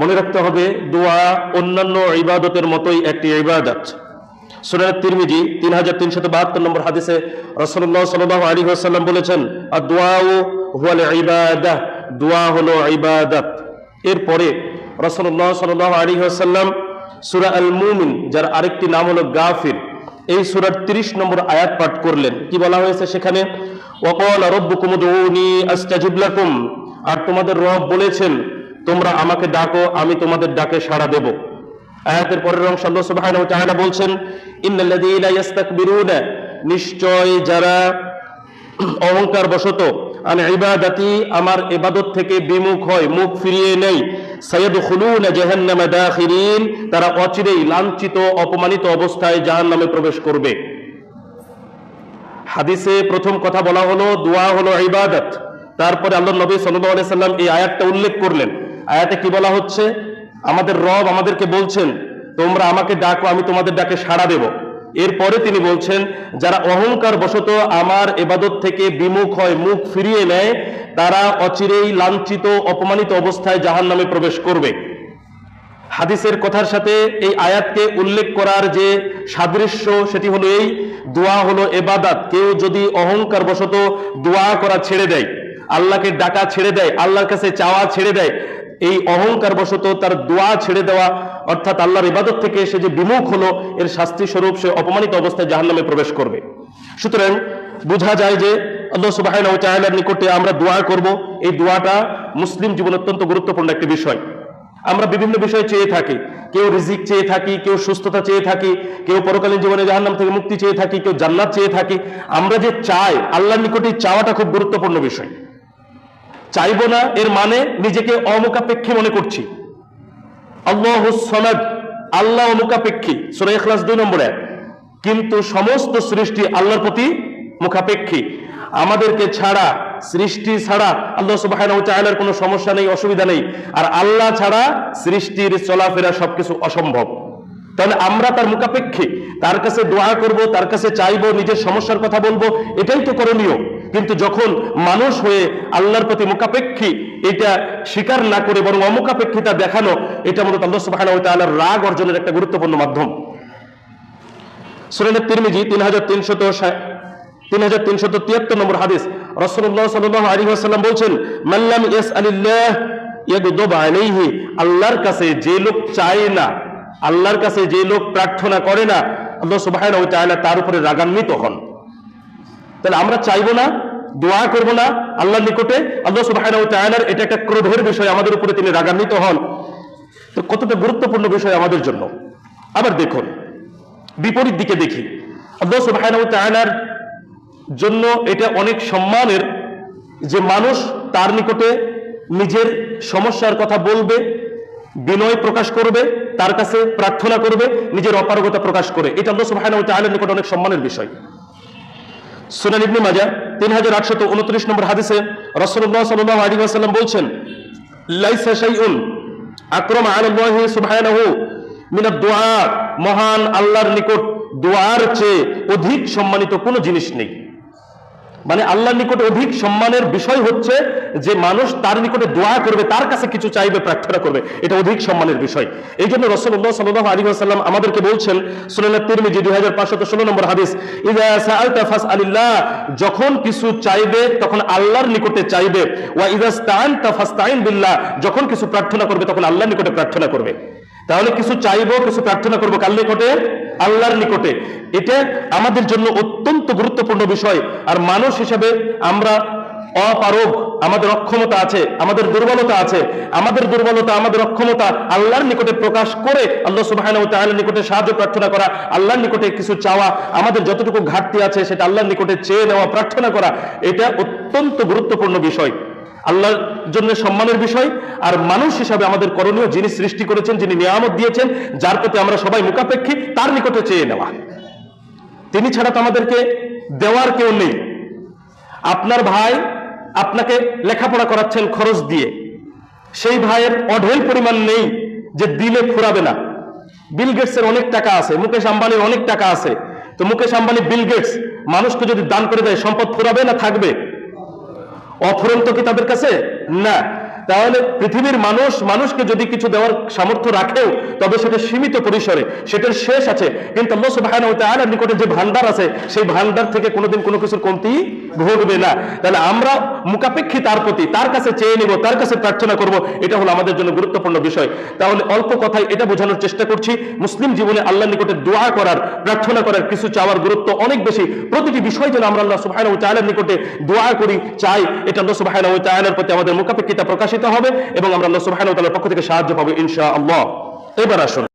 মনে রাখতে হবে, দোয়া অন্যান্য ইবাদতের মতোই একটি ইবাদত। সুরাত তিরমিজি, তিন হাজার তিনশত বাহাত্তর নম্বর হাদিসে রসল্লাহ সাল্লাহ আলী আসাল্লাম বলেছেন আর দোয়া ও হুয়াল ইবাদা দোয়া হলো ইবাদত। এরপরে রসল্লাহ সাল্লাহ আলী আসাল্লাম সুরা আল মুমিন যার আরেকটি নাম হলো গাফির, এই সুরার তিরিশ নম্বর আয়াত পাঠ করলেন। কি বলা হয়েছে সেখানে? ওয়াকাল রব্বুকুম উদউনি আস্তাজিব লাকুম আর তোমাদের রব বলেছেন তোমরা আমাকে ডাকো, আমি তোমাদের ডাকে সাড়া দেব। আয়াতের পরের অংশ আল্লাহ সুবহানাহু ওয়া তাআলা বলছেন, ইন্নাল্লাযীনা ইস্তাকবিরুনা নিশ্চয় যারা অহংকার বশত আন ইবাদাতি আমার ইবাদত থেকে বিমুখ হয়, মুখ ফিরিয়ে নেই সাইয়াদখুলুনা জাহান্নামা দাখিরিন, তারা অচিরেই লাঞ্ছিত, অপমানিত অবস্থায় জাহান্নামে প্রবেশ করবে। হাদিসে প্রথম কথা বলা হলো, দোয়া হলো ইবাদত তারপরে আল্লাহ নবী আলাইহি সাল্লাম এই আয়াতটা উল্লেখ করলেন। আয়াতে কি বলা হচ্ছে? আমাদের রব আমাদেরকে বলছেন, তোমরা আমাকে ডাকো, আমি তোমাদের ডাকে সাড়া দেব। এরপরে তিনি বলছেন, যারা অহংকার বশত আমার এবাদত থেকে বিমুখ হয়, মুখ ফিরিয়ে নেয়, তারা অচিরেই লাঞ্ছিত, অপমানিত অবস্থায় জাহান নামে প্রবেশ করবে। হাদিসের কথার সাথে এই আয়াতকে উল্লেখ করার যে সাদৃশ্য সেটি হলো এই, দোয়া হলো এবাদাত। কেউ যদি অহংকার বশত দোয়া করা ছেড়ে দেয়, আল্লাহকে ডাকা ছেড়ে দেয়, আল্লাহর কাছে চাওয়া ছেড়ে দেয় এই অহংকার বশত তার দোয়া ছেড়ে দেওয়া, অর্থাৎ আল্লাহর ইবাদত থেকে সে যে বিমুখ হলো, এর শাস্তি স্বরূপ সে অপমানিত অবস্থায় জাহান্নামে প্রবেশ করবে। সুতরাং বোঝা যায় যে আল্লাহ ওয়া নিকটে আমরা দোয়া করব। এই দোয়াটা মুসলিম জীবন অত্যন্ত গুরুত্বপূর্ণ একটি বিষয়। আমরা বিভিন্ন বিষয় চেয়ে থাকি। কেউ রিজিক চেয়ে থাকি, কেউ সুস্থতা চেয়ে থাকি, কেউ পরকালীন জীবনে জাহান্নাম থেকে মুক্তি চেয়ে থাকি, কেউ জান্নাত চেয়ে থাকি। আমরা যে চাই, আল্লাহর নিকটে চাওয়াটা খুব গুরুত্বপূর্ণ বিষয়। চাইব না, এর মানে নিজেকে অমুখাপেক্ষী মনে করছি। আল্লাহ আল্লাহ অমুখাপেক্ষী, সুরা ইখলাস দুই নম্বর কিন্তু সমস্ত সৃষ্টি আল্লাহর প্রতি মুখাপেক্ষী। আমাদেরকে ছাড়া, সৃষ্টি ছাড়া আল্লাহ তাআলার কোনো সমস্যা নেই, অসুবিধা নেই। আর আল্লাহ ছাড়া সৃষ্টির চলাফেরা সবকিছু অসম্ভব। তাহলে আমরা তার মুখাপেক্ষী, তার কাছে দোয়া করব, তার কাছে চাইব, নিজের সমস্যার কথা বলব, এটাই তো করণীয়। কিন্তু যখন মানুষ হয়ে আল্লাহর প্রতি মুখাপেক্ষী এটা স্বীকার না করে বরং অমুখাপেক্ষিতা দেখানো, এটা মূলত আল্লাহ ওয়া তাআলার রাগ অর্জনের একটা গুরুত্বপূর্ণ মাধ্যম। সুরানের তিরমিজি তিন হাজার তিনশত তিন হাজার তিনশত তিয়াত্তর নম্বর হাদিস রসুল্লাহ সাল্লাহ আলী আসাল্লাম বলছেন মাল্লাম ইয়াস আলিল্লাহ আল্লাহর কাছে যে লোক চায় না, আল্লাহর কাছে যে লোক প্রার্থনা করে না, আল্লাহ ওয়া তার উপরে রাগান্বিত হন। তাহলে আমরা চাইব না, দোয়া করব না আল্লাহর নিকটে। আল্লাহ তাআলার এটা একটা ক্রোধের বিষয় আমাদের উপরে তিনি রাগান্বিত হন। তো কতটা গুরুত্বপূর্ণ বিষয় আমাদের জন্য। আবার দেখুন, বিপরীত দিকে দেখি। আল্লাহ ওয়া জন্য এটা অনেক সম্মানের যে মানুষ তার নিকটে নিজের সমস্যার কথা বলবে, বিনয় প্রকাশ করবে, তার কাছে প্রার্থনা করবে, নিজের অপারগতা প্রকাশ করে। এটা আল্লাহ তাআলার নিকট অনেক সম্মানের বিষয়। সুনান ইবনে মাজা তিন হাজার আটশত উনত্রিশ নম্বর হাদিসে রসুল্লাহ সাল্লাহ আলী ওয়াসাল্লাম বলছেন, লাইসা শাইউন আকরম আলাল্লাহি সুবহানাহু মিনাদ দুআ মহান আল্লাহর নিকট দোয়ার চেয়ে অধিক সম্মানিত কোনো জিনিস নেই। মানে আল্লাহর নিকটে অধিক সম্মানের বিষয় হচ্ছে যে মানুষ তার নিকটে দোয়া করবে, তার কাছে কিছু চাইবে, প্রার্থনা করবে। এটা অধিক সম্মানের বিষয়। এই জন্য রসুল্লাহ সাল্লাহ আলী আসাল্লাম আমাদেরকে বলছেন সুনানা তিরমিজি দুই হাজার পাঁচশত ষোলো নম্বর হাদিস ইদা সাআলতা ফাসআলিল্লাহ যখন কিছু চাইবে, তখন আল্লাহর নিকটে চাইবে। ওয়া ইদা স্তাআনতা ফাস্তাইন বিল্লাহ যখন কিছু প্রার্থনা করবে, তখন আল্লাহর নিকটে প্রার্থনা করবে। তাহলে কিছু চাইব, কিছু প্রার্থনা করব কার নিকটে? আল্লাহর নিকটে। এটা আমাদের জন্য অত্যন্ত গুরুত্বপূর্ণ বিষয়। আর মানুষ হিসেবে আমরা অপারগ, আমাদের অক্ষমতা আছে, আমাদের দুর্বলতা আছে। আমাদের দুর্বলতা, আমাদের অক্ষমতা আল্লাহর নিকটে প্রকাশ করে, আল্লাহ তাআলার নিকটে সাহায্য প্রার্থনা করা, আল্লাহর নিকটে কিছু চাওয়া, আমাদের যতটুকু ঘাটতি আছে সেটা আল্লাহর নিকটে চেয়ে নেওয়া, প্রার্থনা করা, এটা অত্যন্ত গুরুত্বপূর্ণ বিষয়। আল্লাহর জন্য সম্মানের বিষয়। আর মানুষ হিসাবে আমাদের করণীয় যিনি সৃষ্টি করেছেন, যিনি নিয়ামত দিয়েছেন, যার প্রতি আমরা সবাই মুখাপেক্ষী, তার নিকটে চেয়ে নেওয়া। তিনি ছাড়া তো আমাদেরকে দেওয়ার কেউ নেই। আপনার ভাই আপনাকে লেখাপড়া করাচ্ছেন খরচ দিয়ে। সেই ভাইয়ের অঢেল পরিমাণ নেই যে দিলে ফুরাবে না। বিল গেটসের অনেক টাকা আছে, মুকেশ আম্বানির অনেক টাকা আছে। তো মুকেশ আম্বানি, বিল গেটস, মানুষকে যদি দান করে দেয়, সম্পদ ফুরাবে না থাকবে? অফুরন্ত কি তাদের কাছে? না। তাহলে পৃথিবীর মানুষ, মানুষকে যদি কিছু দেওয়ার সামর্থ্য রাখেও, তবে সেটা সীমিত পরিসরে, সেটার শেষ আছে। কিন্তু আল্লাহ সুবহানাহু ওয়া তাআলার নিকটে যে ভান্ডার আছে, সেই ভান্ডার থেকে কোনোদিন কোনো কিছুর কমতি ঘটবে না। তাহলে আমরা মুখাপেক্ষী তার প্রতি, তার কাছে চেয়ে নিব, তার কাছে প্রার্থনা করব, এটা হলো আমাদের জন্য গুরুত্বপূর্ণ বিষয়। তাহলে অল্প কথায় এটা বোঝানোর চেষ্টা করছি, মুসলিম জীবনে আল্লাহর নিকটে দোয়া করার, প্রার্থনা করার কিছু চাওয়ার গুরুত্ব অনেক বেশি। প্রতিটি বিষয় যেন আমরা আল্লাহ সুবহানাহু ওয়া তাআলার নিকটে দোয়া করি, চাই, এটা আল্লাহ সুবহানাহু ওয়া তাআলার প্রতি আমাদের মুখাপেক্ষিতা প্রকাশিত হবে এবং আমরা আল্লাহ সুবাহ পক্ষ থেকে সাহায্য পাবো ইনশাআল্লাহ। এবার আসুন।